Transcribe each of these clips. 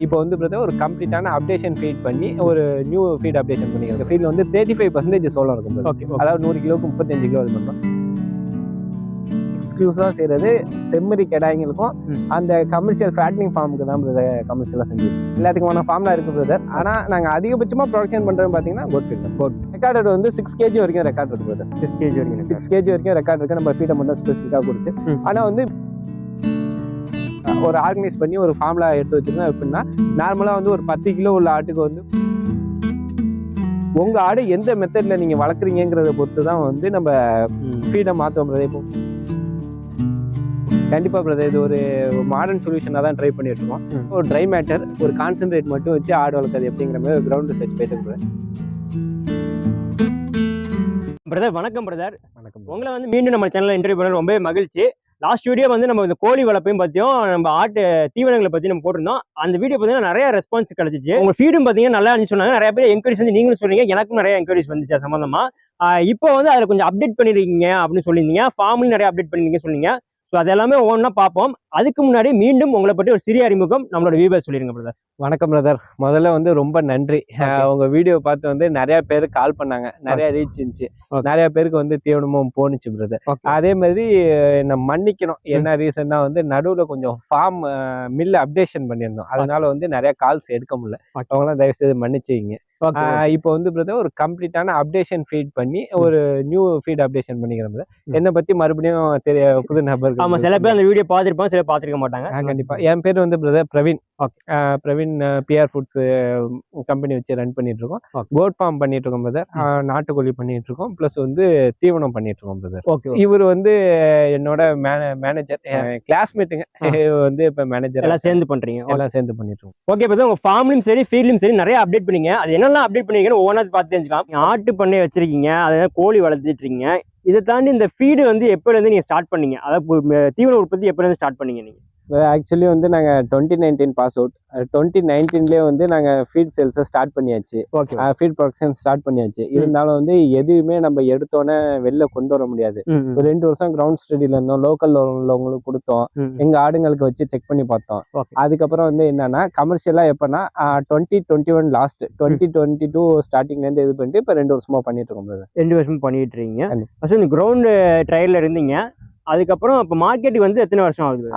இப்போ வந்து பிரதர் ஒரு கம்ப்ளீட்டான அப்டேஷன் ஃபீட் பண்ணி ஒரு நியூ ஃபீட் அப்டேஷன் பண்ணிக்கிறோம் ஃபீல்டு வந்து தேர்ட்டி ஃபைவ் பர்சன்டேஜ் சோளம் இருக்கும். ஓகே அதாவது நூறு கிலோவுக்கு முப்பத்தஞ்சு கிலோ இது பண்ணுறோம். எக்ஸ்க்ளூசிவாக செய்கிறது செம்மறி கெடாய்ங்களுக்கும். அந்த கமர்ஷியல் ஃபேட்னிங் ஃபார்முக்கு தான் பிரதர் கமர்ஷியலாக செஞ்சு. எல்லாத்துக்குமான ஃபார்ம்லாம் இருக்குது பிரதர் ஆனால் நாங்கள் அதிகபட்சமாக ப்ரொடக்ஷன் பண்ணுறோம் பார்த்தீங்கன்னா கோட் ஃபீட் கோட் ரெக்கார்டட் வந்து சிக்ஸ் கேஜி வரைக்கும் ரெக்கார்ட் இருக்குது பிரதர் சிக்ஸ் கேஜி வரைக்கும் சிக்ஸ் கேஜி வரைக்கும் ரெக்கார்ட் இருக்கு நம்ம ஃபீட்டை மட்டும் ஸ்பெசிஃபிக்காக கொடுத்து. ஆனால் வந்து ஒரு ஆர்கனைஸ் பண்ணி ஒரு ஃபார்ம்ல எடுத்து வச்சிருந்தோம். எப்படின்னா நார்மலாக வந்து ஒரு பத்து கிலோ உள்ள ஆட்டுக்கு வந்து உங்க ஆடு எந்த மெத்தட்ல நீங்க வளர்க்குறீங்கிறத பொறுத்து தான் வந்து நம்ம ஃபீடை மாற்றுவோம் பிரதர் இப்போ கண்டிப்பா பிரதர் இது ஒரு மாடர்ன் சொல்யூஷனாக தான் ட்ரை பண்ணிட்டு இருக்கோம். ஒரு ட்ரை மேட்டர் ஒரு கான்சென்ட்ரேட் மட்டும் வச்சு ஆடு வளர்க்குறது எப்படிங்கிற மாதிரி கிரவுண்ட் ரிசர்ச் போயிட்டு. பிரதர் வணக்கம் பிரதர் வணக்கம் உங்களை வந்து மீண்டும் நம்ம சேனல்ல இன்டர்வியூ பண்ண ரொம்பவே மகிழ்ச்சி. லாஸ்ட் வீடியோ வந்து நம்ம இந்த கோழி வளர்ப்பையும் பற்றியும் நம்ம ஆட்டு தீவனங்களை பற்றி நம்ம போட்டிருந்தோம். அந்த வீடியோ பார்த்தீங்கன்னா நிறைய ரெஸ்பான்ஸ் கிடைச்சிச்சு. உங்கள் ஃபீடும் பார்த்தீங்கன்னா நல்லா இருந்துச்சு சொன்னாங்க. நிறைய பேர் என்கொயரிஸ் வந்து நீங்களும் சொன்னீங்க எனக்கும் நிறைய என்கொயரிஸ் வந்துச்சு சம்மந்தமாக இப்போ வந்து அதில் கொஞ்சம் அப்டேட் பண்ணிருக்கீங்க அப்படின்னு சொல்லியிருந்தீங்க. ஃபார்ம்லையும் நிறைய அப்டேட் பண்ணிருக்கீங்க சொன்னீங்க ஸோ அது எல்லாமே ஒவ்வொன்றா பார்ப்போம். அதுக்கு முன்னாடி மீண்டும் உங்களை பற்றி ஒரு சிறிய அறிமுகம் நம்மளோட வியூவர் சொல்லிருங்க பிரதர் வணக்கம் பிரதர் முதல்ல வந்து ரொம்ப நன்றி. அஹ் உங்க வீடியோ பார்த்து வந்து நிறைய பேர் கால் பண்ணாங்க. நிறைய ரீச் இருந்துச்சு. நிறைய பேருக்கு வந்து தீவனமும் போணுச்சு பிரதர் அதே மாதிரி நம்ம மன்னிக்கணும். என்ன ரீசன்னா வந்து நடுவுல கொஞ்சம் ஃபார்ம் மில் அப்டேஷன் பண்ணியிருந்தோம். அதனால வந்து நிறைய கால்ஸ் எடுக்க முடியல. அவங்களாம் தயவு செய்து மன்னிச்சிங்க இப்போ வந்து பிரதர் ஒரு கம்ப்ளீட்டான அப்டேஷன் ஃபீட் பண்ணி ஒரு நியூ ஃபீட் அப்டேஷன் பண்ணிக்கிறோம். என்னை பத்தி மறுபடியும் தெரிய புது நபர்கள் ஆமா சில பேர் அந்த வீடியோ பார்த்துருப்பாங்க சில பார்த்துருக்க மாட்டாங்க. கண்டிப்பா. என் பேர் வந்து brother Praveen. Praveen PR foods company வச்சு ரன் பண்ணிட்டு இருக்கோம். கோட் ஃபார்ம் பண்ணிட்டு இருக்கோம் பிரதர் நாட்டுக்கோழி பண்ணிட்டு இருக்கோம் ப்ளஸ் வந்து தீவனம் பண்ணிட்டு இருக்கோம் பிரதர் ஓகே. இவர் வந்து என்னோட மேனேஜர் கிளாஸ்மேட்டுங்க வந்து இப்ப மேனேஜர் எல்லாம் சேர்ந்து பண்றீங்க. எல்லாம் சேர்ந்து பண்ணிட்டு இருக்கோம் ஓகே இப்போ உங்க ஃபார்ம்லயும் சரி ஃபீல்ட்லயும் சரி நிறைய அப்டேட் பண்ணீங்க. அது என்னெல்லாம் அப்டேட் பண்ணீங்கன்னு ஒவ்வொன்றா பார்த்து தெரிஞ்சுக்கலாம். ஆட்டு பண்ணை வச்சிருக்கீங்க அதாவது கோழி வளர்த்துட்டு இருக்கீங்க இதை தாண்டி இந்த ஃபீடு வந்து எப்போலேருந்து நீங்கள் நீங்க ஸ்டார்ட் பண்ணீங்க? அதாவது தீவிர தீவன உற்பத்தி எப்போலேருந்து ஸ்டார்ட் பண்ணீங்க நீங்க? ஆக்சுவலி வந்து நாங்க twenty nineteen pass out twenty நைன்டீன்லேயே வந்து நாங்க ஃபீட் சேல்ஸை ஸ்டார்ட் பண்ணியாச்சு. ஓகே ஃபீட் ப்ரொடக்ஷன் ஸ்டார்ட் பண்ணியாச்சு. இருந்தாலும் வந்து எதுவுமே நம்ம எடுத்தோன்னே வெளில கொண்டு வர முடியாது. ஒரு ரெண்டு வருஷம் கிரவுண்ட் ஸ்டடியில இருந்தோம். லோக்கல்ல உள்ளவங்களுக்கு கொடுத்தோம். எங்க ஆடுங்களுக்கு வச்சு செக் பண்ணி பார்த்தோம். அதுக்கப்புறம் வந்து என்னன்னா கமர்ஷியலா எப்பன்னா twenty twenty one last twenty twenty two ஸ்டார்டிங்ல இருந்து இது பண்ணிட்டு இப்ப ரெண்டு வருஷமா பண்ணிட்டு இருக்கோம். ரெண்டு வருஷம் பண்ணிட்டு இருக்கீங்க. ஃபர்ஸ்ட் கிரவுண்ட் ட்ரையல்ல இருந்தீங்க. அதுக்கப்புறம் இப்போ மார்க்கெட்டுக்கு வந்து எத்தனை வருஷம் ஆகுது?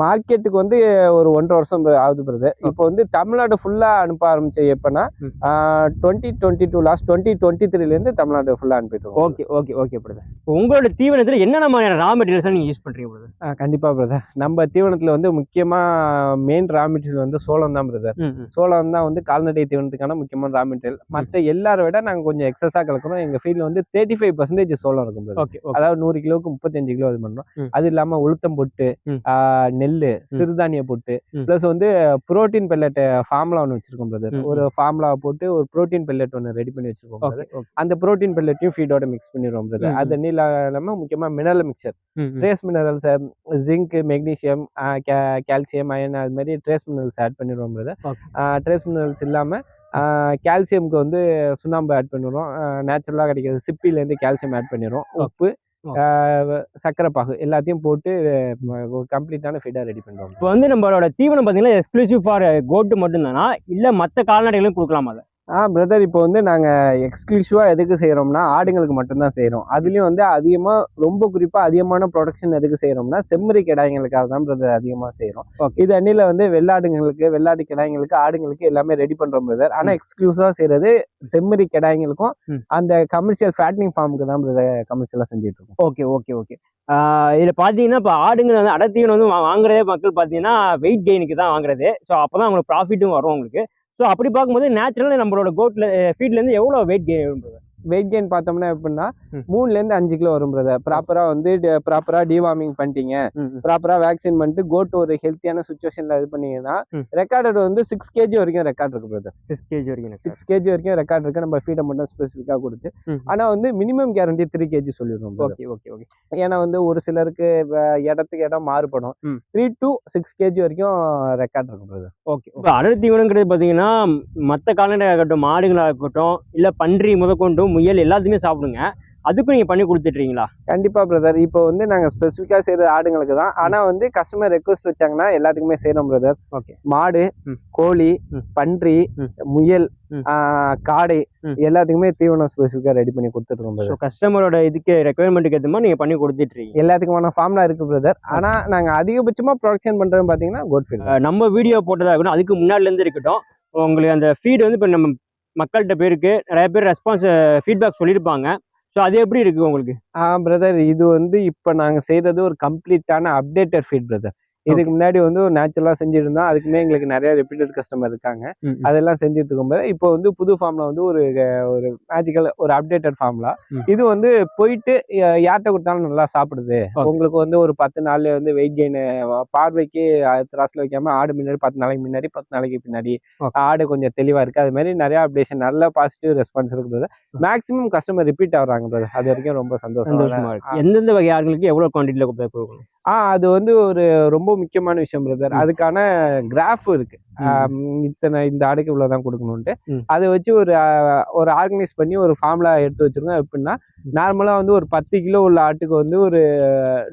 மார்க்கெட்டுக்கு வந்து ஒரு ஒன்றரை வருஷம் ஆகுது பிரதர். இப்போ வந்து தமிழ்நாடு ஃபுல்லா அனுப்ப ஆரம்பிச்ச எப்பன்னா. Twenty twenty two last twenty twenty த்ரீல இருந்து தமிழ்நாடு ஃபுல்லா அனுப்பிட்டு இருக்கோம் ஓகே ஓகே ஓகே பிரதர். உங்களோட தீவனத்துல என்னென்ன மாதிரியான ரா மெட்டீரியல்ஸ் நீங்க யூஸ் பண்றீங்க பிரதர்? ஆஹ் கண்டிப்பா பிரதர். நம்ம தீவனத்துல வந்து முக்கியமா மெயின் ரா மெட்டீரியல் வந்து சோளம் தான் பிரதர். சோளம் தான் வந்து கால்நடை தீவனத்துக்கான முக்கியமான ரா மெட்டீரியல் மற்ற எல்லாரை விட நாங்கள் கொஞ்சம் எக்ஸஸாக கலக்கிறோம் எங்கள் ஃபீல்டில் வந்து தேர்ட்டி ஃபைவ் பர்சன்டேஜ் சோளம் இருக்கும். ஓகே அதாவது நூறு கிலோவுக்கு முப்பத்தஞ்சு கிலோ இது பண்ணுறோம். ம். அது இல்லாமல் உளுத்தம் பொட்டு ம். நெல் சிறுதானிய பொட்டு. ப்ளஸ் வந்து புரோட்டீன் பெல்லட் ஃபார்முலா ஒன்று வச்சிருக்கோம் பிரதர் ஒரு ஃபார்முலா போட்டு ஒரு புரோட்டீன் பெல்லட் ஒன்று ரெடி பண்ணி வச்சிருக்கோம் அந்த புரோட்டீன் பெல்லட்டையும் ஃபீடோட மிக்ஸ் பண்ணிடுவோம் பிரதர் அது நீல இல்லாமல் முக்கியமாக mineral mixture trace minerals zinc magnesium calcium iron அது மாதிரி ட்ரேஸ் மினரல்ஸ் ஆட் பண்ணிடுவோம் பிரதர். ட்ரேஸ் மினரல்ஸ் இல்லாமல் கால்சியம்க்கு வந்து சுண்ணாம்பு ஆட் பண்ணிடுறோம். நேச்சுரலாக கிடைக்கிறது சிப்பிலேருந்து கால்சியம் ஆட் பண்ணிடுறோம். உப்பு சர்க்கரை பாகு எல்லாத்தையும் போட்டு ஒரு கம்ப்ளீட்டான ஃபீடாக ரெடி பண்ணுறோம் இப்போ வந்து நம்மளோட தீவனம் பார்த்தீங்கன்னா எக்ஸ்க்ளூசிவ் ஃபார் கோட்டு மட்டும்தானா இல்லை மற்ற கால்நடைகளும் கொடுக்கலாமா அதை? ஆ பிரதர் இப்போ வந்து நாங்கள் எக்ஸ்க்ளூசிவாக எதுக்கு செய்கிறோம்னா ஆடுங்களுக்கு மட்டும்தான் செய்கிறோம் அதுலேயும் வந்து அதிகமாக ரொம்ப குறிப்பாக அதிகமான ப்ரொடக்ஷன் எதுக்கு செய்கிறோம்னா செம்மறி கிடாய்ங்களுக்காக தான் பிரதர் அதிகமாக செய்கிறோம். இது அன்னில வந்து வெள்ளாடுங்களுக்கு வெள்ளாடு கிடாய்ங்களுக்கு ஆடுங்களுக்கு எல்லாமே ரெடி பண்ணுறோம் பிரதர் ஆனால். எக்ஸ்க்ளூசிவாக செய்கிறது செம்மறி கிடாய்ங்களுக்கும். அந்த கமர்ஷியல் ஃபேட்னிங் ஃபார்முக்கு தான் பிரதர் கமர்ஷியலாக செஞ்சுட்டு இருக்கோம். ஓகே ஓகே ஓகே இதில் பார்த்தீங்கன்னா இப்போ ஆடுங்க வந்து அடத்தீவனம் வந்து வாங்குறதே மக்கள் பார்த்தீங்கன்னா வெயிட் கெயினுக்கு தான் வாங்குறது. ஸோ அப்போ தான் அவங்களுக்கு ப்ராஃபிட்டும் வரும் உங்களுக்கு. ஸோ அப்படி பார்க்கும்போது நேச்சுரலாக நம்மளோட கோட்டில் ஃபீட்லேருந்து எவ்வளோ வெயிட் கெயின் வெயிட் கெயின் பார்த்தோம்னா எப்படின்னா ம். மூணுலேருந்து அஞ்சு கிலோ வரும் பிரதர் ப்ராப்பராக வந்து ப்ராப்பராக டிவார்மிங் பண்ணிட்டீங்க. ப்ராப்பராக வேக்சின் பண்ணிட்டு கோட் ஒரு ஹெல்த்தியான சுச்சுவேஷனில் இது பண்ணீங்கன்னா. ரெக்கார்டட் வந்து சிக்ஸ் கேஜி வரைக்கும் ரெக்கார்ட் இருக்கு பிரதர் சிக்ஸ் கேஜி வரைக்கும் சிக்ஸ் கேஜி வரைக்கும் ரெக்கார்ட் இருக்கு. நம்ம ஃபீடை மட்டும் ஸ்பெசிஃபிக்காக கொடுத்து. ம். ஆனால் வந்து மினிமம் கேரண்டி த்ரீ கேஜி சொல்லிடுவோம். ஓகே ஓகே ஓகே ஏன்னா வந்து ஒரு சிலருக்கு இடத்துக்கு இடம் மாறுபடும். த்ரீ டு சிக்ஸ் கேஜி வரைக்கும் ரெக்கார்ட் இருக்கும் பிரதர் ஓகே இப்போ அடர் தீவனங்கிறது பார்த்தீங்கன்னா மற்ற கால்நடையாக இருக்கட்டும் மாடுகளாக இருக்கட்டும் இல்லை பன்றி முதற்கொண்டும் முயல் எல்லாத்தையுமே சாப்பிடுங்க அதுக்கும் நீங்க பண்ணி கொடுத்துட்றீங்களா கண்டிப்பா பிரதர் இப்போ வந்து நாங்க ஸ்பெசிஃபிக்கா செய்யறது ஆடுங்களுக்கு தான் ஆனா வந்து கஸ்டமர் ரெக்வஸ்ட் வச்சாங்கன்னா எல்லாத்துக்குமே செய்யறோம் பிரதர் Okay. மாடு. கோழி. பன்றி. முயல் காடை. எல்லாத்துக்குமே தீவனம் ஸ்பெசிஃபிக்கா ரெடி பண்ணி கொடுத்துருக்கோம் ஸோ பிரதர் கஸ்டமரோட இதுக்கு ரெக்குவயர்மெண்ட்டுக்கு ஏற்ற மாதிரி நீங்க பண்ணி கொடுத்துட்றீங்க எல்லாத்துக்குமான ஃபார்ம்லாம் இருக்கு பிரதர் ஆனா நாங்க அதிகபட்சமா ப்ரொடக்ஷன் பண்றது பாத்தீங்கன்னா கோட் ஃபீல்ட் நம்ம வீடியோ போட்டதா இருக்கட்டும் அதுக்கு முன்னாடில இருந்து இருக்கட்டும் உங்களுக்கு அந்த ஃபீட் வந்து இப்போ நம்ம மக்கள்கிட்ட பேருக்கு நிறைய பேர் ரெஸ்பான்ஸ் ஃபீட்பேக் சொல்லியிருப்பாங்க. ஸோ அது எப்படி இருக்குது உங்களுக்கு? ஆ பிரதர் இது வந்து இப்போ நாங்கள் செய்தது ஒரு கம்ப்ளீட்டான அப்டேட்டட் ஃபீட் பிரதர் இதுக்கு முன்னாடி வந்து ஒரு நேச்சுரலா செஞ்சுட்டு இருந்தோம் அதுக்குமே எங்களுக்கு நிறைய ரிப்பீட்டட் கஸ்டமர் இருக்காங்க. அதெல்லாம் செஞ்சுட்டு இருக்கும்போது இப்போ வந்து புது ஃபார்ம்ல வந்து ஒரு ஒரு மேஜிக்கல் ஒரு அப்டேட்டட் ஃபார்ம்ல. இது வந்து போயிட்டு யார்கிட்ட கொடுத்தாலும் நல்லா சாப்பிடுது. உங்களுக்கு வந்து ஒரு பத்து நாள்ல வந்து வெயிட் கெயின் பார்வைக்கு திராஸ்ல வைக்காம ஆடு முன்னாடி பத்து நாளைக்கு முன்னாடி பத்து நாளைக்கு பின்னாடி. ஆடு கொஞ்சம் தெளிவா இருக்கு அது மாதிரி நிறைய அப்டேஷன் நல்ல பாசிட்டிவ் ரெஸ்பான்ஸ் இருக்குது மேக்ஸிமம் கஸ்டமர் ரிப்பீட் ஆகுறாங்க. அது வரைக்கும் ரொம்ப சந்தோஷம் இருக்கு எந்தெந்த வகை ஆடுகளுக்கு எவ்வளவு குவான்டிட்டியில் கொடுக்கணும் ஆ அது வந்து ஒரு ரொம்ப முக்கியமான விஷயம் பிரதர். அதுக்கான கிராஃப் இருக்கு. இத்தனை இந்த ஆடுக்கு இவ்வளவுதான் கொடுக்கணும்ட்டு. அதை வச்சு ஒரு ஒரு ஆர்கனைஸ் பண்ணி ஒரு ஃபார்ம்ல எடுத்து வச்சிருக்கோம். எப்படின்னா நார்மலா வந்து ஒரு பத்து கிலோ உள்ள ஆட்டுக்கு வந்து ஒரு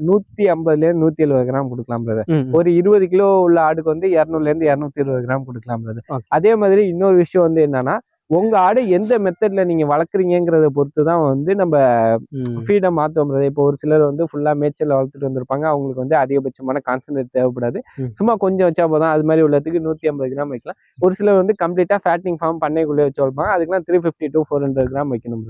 நூத்தி ஐம்பதுல இருந்து நூத்தி எழுபது கிராம் கொடுக்கலாம் பிரதர் ஒரு இருபது கிலோ உள்ள ஆடுக்கு வந்து இரநூறுல இருந்து இரநூத்தி இருபது கிராம் கொடுக்கலாம் பிரதர். அதே மாதிரி இன்னொரு விஷயம் வந்து என்னன்னா உங்க ஆடு எந்த மெத்தட்ல நீங்க வளர்க்குறீங்கிறத பொறுத்து தான் வந்து நம்ம ஃபீடை மாற்றுவோம் இப்போ ஒரு சிலர் வந்து ஃபுல்லா மேய்ச்சல் வளர்த்துட்டு வந்திருப்பாங்க. அவங்களுக்கு வந்து அதிகபட்சமான கான்சன்ட்ரேட் தேவைப்படாது. சும்மா கொஞ்சம் வச்சா போதும். அது மாதிரி உள்ளதுக்கு நூத்தி ஐம்பது கிராம் வைக்கலாம். ஒரு சிலர் வந்து கம்ப்ளீட்டா ஃபேட்டிங் ஃபார்ம் பண்ணைக்குள்ளே வச்சு வளர்ப்பாங்க. அதுக்கெல்லாம் three fifty to four hundred gram வைக்கணும்.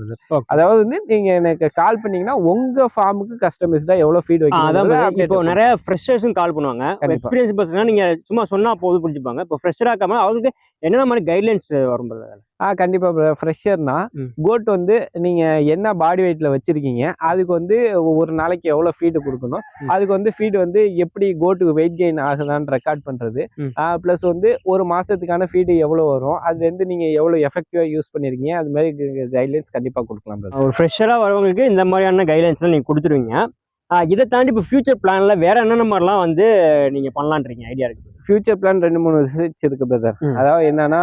அதாவது வந்து நீங்க எனக்கு கால் பண்ணீங்கன்னா உங்க ஃபார்முக்கு கஸ்டமைஸ்டா எவ்வளவு ஃபீட் வைக்கணும் இப்போ நிறைய ஃப்ரெஷர்ஸும் கால் பண்ணுவாங்க. எக்ஸ்பீரியன்ஸ் பர்சனா நீங்க சும்மா சொன்னா போதும் புரிஞ்சுப்பாங்க. இப்போ ஃப்ரெஷரா இருக்காம அவங்களுக்கு என்னென்ன மாதிரி கைட்லைன்ஸ் வரும் brother? ஆ கண்டிப்பா ஃப்ரெஷர்னா. கோட் வந்து நீங்க என்ன பாடி வெயிட்ல வச்சிருக்கீங்க அதுக்கு வந்து ஒரு நாளைக்கு எவ்வளவு ஃபீடு கொடுக்கணும். அதுக்கு வந்து ஃபீடு வந்து எப்படி கோட்டுக்கு வெயிட் கெயின் ஆகுதான்னு ரெக்கார்ட் பண்றது ம். ப்ளஸ் வந்து ஒரு மாசத்துக்கான ஃபீடு எவ்வளவு வரும் அது வந்து நீங்க எவ்வளவு எஃபெக்டிவா யூஸ் பண்ணிருக்கீங்க அது மாதிரி கைட்லைன்ஸ் கண்டிப்பா கொடுக்கலாம். ஒரு ஃப்ரெஷரா வரவங்களுக்கு இந்த மாதிரியான கைட்லைன்ஸ்லாம் நீங்க கொடுத்துருவீங்க இதை தாண்டி இப்போ ஃபியூச்சர் பிளான்ல வேற என்னென்ன மாதிரிலாம் வந்து நீங்க பண்ணலான்றீங்க ஐடியா இருக்கு ஃபியூச்சர் பிளான் ரெண்டு மூணு ரிசர்ச் இருக்கு பிரதர். அதாவது என்னன்னா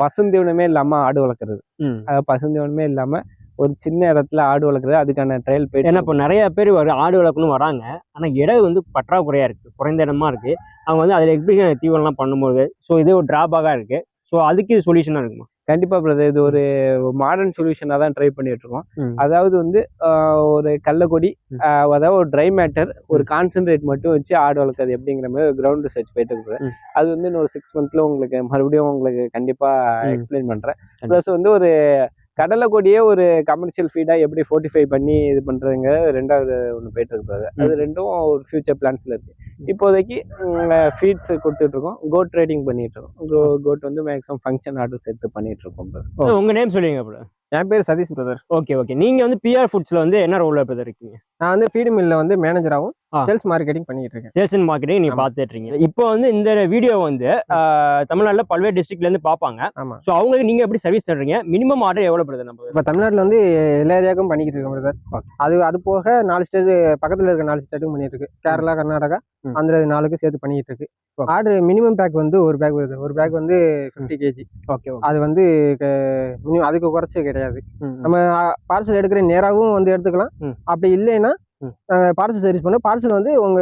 பசுந்தீவனமே இல்லாம ஆடு வளர்க்குறது. அதாவது பசுந்தீவனமே இல்லாம ஒரு சின்ன இடத்துல ஆடு வளர்க்குறது அதுக்கான ட்ரையல் போயிட்டு ஏன்னா இப்போ நிறைய பேர் ஆடு வளர்க்கணும் வராங்க. ஆனா இடம் வந்து பற்றாக்குறையா இருக்கு குறைந்த இடமா இருக்கு. அவங்க வந்து அதில் எப்படி தீவனம்லாம் பண்ணும்போது ஸோ இது ஒரு டிராபாகா இருக்கு. ஸோ அதுக்கு இது சொல்யூஷனா இருக்குமா? கண்டிப்பா பிரதர் இது ஒரு மாடர்ன் சொல்யூஷனாக தான் ட்ரை பண்ணிட்டு இருக்கோம். அதாவது வந்து ஒரு கள்ளக்கொடி அதாவது ஒரு ட்ரை மேட்டர் ஒரு கான்சென்ட்ரேட் மட்டும் வச்சு ஆடு வளர்க்குறது எப்படிங்கிற மாதிரி கிரவுண்ட் ரிசர்ச் போயிட்டு இருக்குது. அது வந்து இன்னொரு சிக்ஸ் மந்த்ல உங்களுக்கு மறுபடியும் உங்களுக்கு கண்டிப்பா. எக்ஸ்பிளைன் பண்றேன். ப்ளஸ் வந்து ஒரு கடலை கொடியே ஒரு கமர்ஷியல் ஃபீடா எப்படி ஃபோர்ட்டிஃபை பண்ணி இது பண்றதுங்க ரெண்டாவது ஒன்று போயிட்டு இருக்கு brother. அது ரெண்டும் ஒரு ஃபியூச்சர் பிளான்ஸ்ல இருக்கு. இப்போதைக்கு ஃபீட்ஸ் கொடுத்துட்டு இருக்கோம் கோட் ட்ரேடிங் பண்ணிட்டு இருக்கோம் கோட் வந்து மேக்ஸிமம் ஃபங்க்ஷன் ஆர்டர்ஸ் எடுத்து பண்ணிட்டு இருக்கோம் brother. உங்க நேம் சொல்லுங்க ப்ரோ என் பேர் சதீஷ் பிரதர் ஓகே ஓகே நீங்க வந்து பிஆர் ஃபுட்ஸ்ல வந்து என்ன ரோல் பிரதர் இருக்கீங்க? நான் வந்து ஃபீடு மில்ல வந்து மேனேஜராகவும். சேல்ஸ் மார்க்கெட்டிங் பண்ணிட்டு இருக்கேன் சேல்ஸ் அண்ட் மார்க்கெட்டிங் நீங்க ஆமா. பார்த்துட்டு இருக்கீங்க இப்போ வந்து இந்த வீடியோ வந்து தமிழ்நாட்டுல பல்வேறு டிஸ்ட்ரிக்ட்ல இருந்து பார்ப்பாங்க ஆமா. ஸோ அவங்களுக்கு நீங்க எப்படி சர்வீஸ் தர்றீங்க? மினிமம் ஆர்டர் எவ்வளவு பிரதர் நம்ம? இப்போ தமிழ்நாட்டில் வந்து எல்லா ஏரியாவுக்கும் பண்ணிக்கிட்டு இருக்கேன் பிரதர் அது அது போக நாலு ஸ்டேட் பக்கத்தில் இருக்க நாலு ஸ்டேட்டுக்கும் பண்ணிட்டு இருக்கு கேரளா கர்நாடகா இது நாலுக்கும் சேர்த்து பண்ணிட்டு இருக்கு. ஆர்டர் மினிமம் பேக் வந்து ஒரு பேக் வருது ஒரு பேக் வந்து ஃபிஃப்டி கேஜி ஓகே அது வந்து மினிமம் அதுக்கு குறைச்சி கிடையாது. நம்ம பார்சல் எடுக்கிற நேராகவும் வந்து எடுத்துக்கலாம். அப்படி இல்லைன்னா ம். பார்சல் சர்வீஸ் பண்ண. பார்சல் வந்து உங்க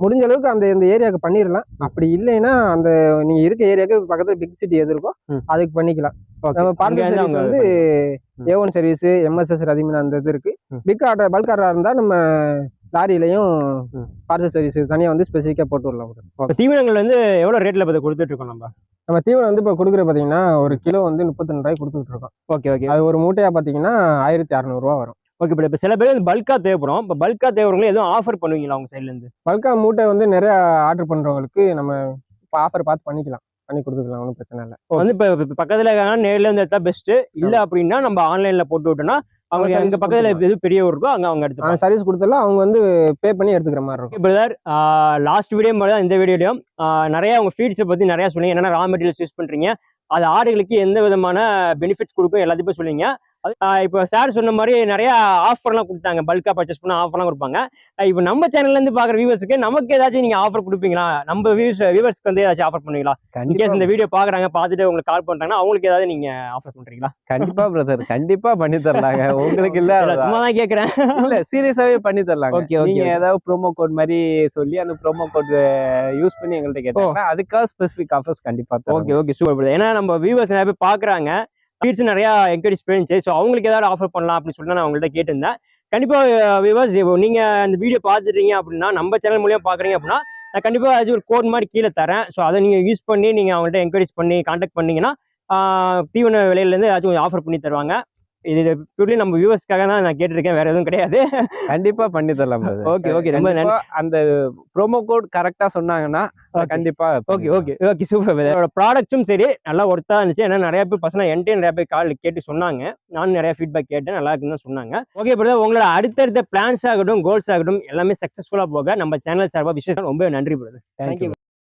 முடிஞ்ச அளவுக்கு அந்த இந்த ஏரியாவுக்கு பண்ணிடலாம் அப்படி இல்லைன்னா அந்த நீங்க இருக்க ஏரியாவுக்கு பக்கத்துல பிக் சிட்டி எது இருக்கோ. அதுக்கு பண்ணிக்கலாம். நம்ம பார்சல் சர்வீஸ் வந்து. ஏ ஒன் சர்வீஸ் எம்எஸ்எஸ் ரதிமின் அந்த இது இருக்கு. ம். பிக் ஆர்டர் பல்க் ஆர்டர் இருந்தா நம்ம லாரியிலையும். பார்சல் சர்வீஸ் தனியா வந்து ஸ்பெசிஃபிக்கா போட்டு விடலாம். இப்போ தீவனங்கள் வந்து எவ்வளவு ரேட்ல பத்தி கொடுத்துட்டு இருக்கோம் நம்ம? நம்ம தீவனம் வந்து இப்போ கொடுக்குற பாத்தீங்கன்னா ஒரு கிலோ வந்து முப்பத்தி ரூபாய் கொடுத்துட்டு இருக்கோம். Okay okay. அது ஒரு மூட்டையா பாத்தீங்கன்னா ஆயிரத்தி அறநூறுவா வரும். ஓகே இப்போ இப்போ சில பேர் வந்து பல்கா தேவைப்படும். இப்போ பல்கா தேவைறவங்களும் எதுவும் ஆஃபர் பண்ணுவீங்களா உங்க சைட்ல இருந்து? பல்கா மூட்டை வந்து நிறைய ஆர்டர் பண்றவங்களுக்கு நம்ம இப்போ ஆஃபர் பார்த்து பண்ணிக்கலாம். பண்ணி கொடுத்துக்கலாம் ஒன்றும் பிரச்சனை இல்லை. வந்து இப்போ பக்கத்துல நேர்ல இருந்து எடுத்தா பெஸ்ட் இல்ல அப்படின்னா நம்ம ஆன்லைன்ல போட்டு விட்டோம்னா அவங்க service எங்க பக்கத்துல. எது பெரிய ஊர் இருக்கோ அங்க அவங்க எடுத்து சர்வீஸ் கொடுத்தலாம் அவங்க வந்து பே பண்ணி எடுத்துக்கிற மாதிரி இருக்கும். பிரதர் லாஸ்ட் வீடியோ மாதிரி தான் இந்த வீடியோலையும் நிறைய உங்க ஃபீட்ஸை பத்தி நிறைய சொன்னீங்க. என்னென்ன ரா மெட்டீரியல்ஸ் யூஸ் பண்றீங்க அது ஆடுகளுக்கு எந்த விதமான பெனிஃபிட்ஸ் கொடுக்கும் எல்லாத்தையும் ஆஹ் இப்போ சார் சொன்ன மாதிரி நிறைய ஆஃபர்லாம் கொடுத்தாங்க. பல்கா பர்ச்சேஸ் பண்ண ஆஃபர்லாம் கொடுப்பாங்க. இப்போ நம்ம சேனல்ல இருந்து பாக்குற வியூவர்ஸ்க்கு நமக்கு ஏதாச்சும் நீங்க ஆஃபர் கொடுப்பீங்களா? நம்ம வியூஸ் வியூவர்ஸ்க்கு வந்து ஏதாச்சும் ஆஃபர் பண்ணுவீங்களா? கண்டிப்பா. இன்கேஸ் இந்த வீடியோ பாக்குறாங்க பார்த்துட்டு உங்களுக்கு கால் பண்றாங்கன்னா அவங்களுக்கு ஏதாவது நீங்க ஆஃபர் பண்றீங்களா? கண்டிப்பா பிரதர் கண்டிப்பா பண்ணி தரலாங்க. உங்களுக்கு இல்ல சும்மா தான் கேக்குறேன். இல்ல சீரியஸாவே பண்ணி தரலாங்க. Okay, okay, நீங்க okay. ஏதாவது ப்ரோமோ கோட் மாதிரி சொல்லி அந்த ப்ரோமோ கோட் யூஸ் பண்ணி எங்கள்ட்ட கேட்டாங்கன்னா அதுக்காக ஸ்பெசிபிக் ஆஃபர்ஸ் கண்டிப்பா ஓகே ஓகே சூப்பர் ஏன்னா நம்ம வியூவர்ஸ் நிறைய பேர் பாக்குறாங்க ஸ்வீட்ஸ் நிறையா என்கரேஜ் பண்ணிச்சு. ஸோ அவங்களுக்கு ஏதாவது ஆஃபர் பண்ணலாம் அப்படின்னு சொல்லிட்டு நான் அவங்கள்ட்ட கேட்டிருந்தேன். கண்டிப்பாக விவாஸ் uh, நீங்கள் அந்த வீடியோ பார்த்துட்டீங்க அப்படின்னா நம்ம சேனல் மூலியம் பார்க்குறீங்க அப்படின்னா நான் கண்டிப்பாக ஏதாச்சும் ஒரு கோட் மாதிரி கீழே தரேன். ஸோ அதை நீங்கள் யூஸ் பண்ணி நீங்கள் அவங்கள்ட்ட என்கரேஜ் பண்ணி கான்டாக்ட் பண்ணிங்கன்னா தீவன விலையிலேருந்து ஏதாச்சும் கொஞ்சம் ஆஃபர் பண்ணி தருவாங்க. இது பியூர்லி நம்ம வியூவர்ஸ்க்காக தான் நான் கேட்டிருக்கேன். வேற எதுவும் கிடையாது. கண்டிப்பா பண்ணி தரலாம். Okay, okay, ரொம்ப கண்டிப்பா அந்த ப்ரோமோ கோட் கரெக்டா சொன்னாங்கன்னா. கண்டிப்பா ஓகே ஓகே ஓகே சூப்பர் இதோட ப்ராடக்ட்ஸும் சரி நல்லா ஒர்த்தா இருந்துச்சு. ஏன்னா நிறைய பேர் பசங்க என்கிட்ட நிறைய பேர் கால் கேட்டு சொன்னாங்க. நானும் நிறைய ஃபீட்பேக் கேட்டேன். நல்லா இருக்குன்னு சொன்னாங்க. ஓகே பிரதர் உங்களோட அடுத்தடுத்த பிளான்ஸ் ஆகட்டும் கோல்ஸ் ஆகட்டும் எல்லாமே சக்ஸஸ்ஃபுல்லாக போக நம்ம சேனல் சார்பாக விஷயம் ரொம்ப நன்றி பிரதர் Thank you.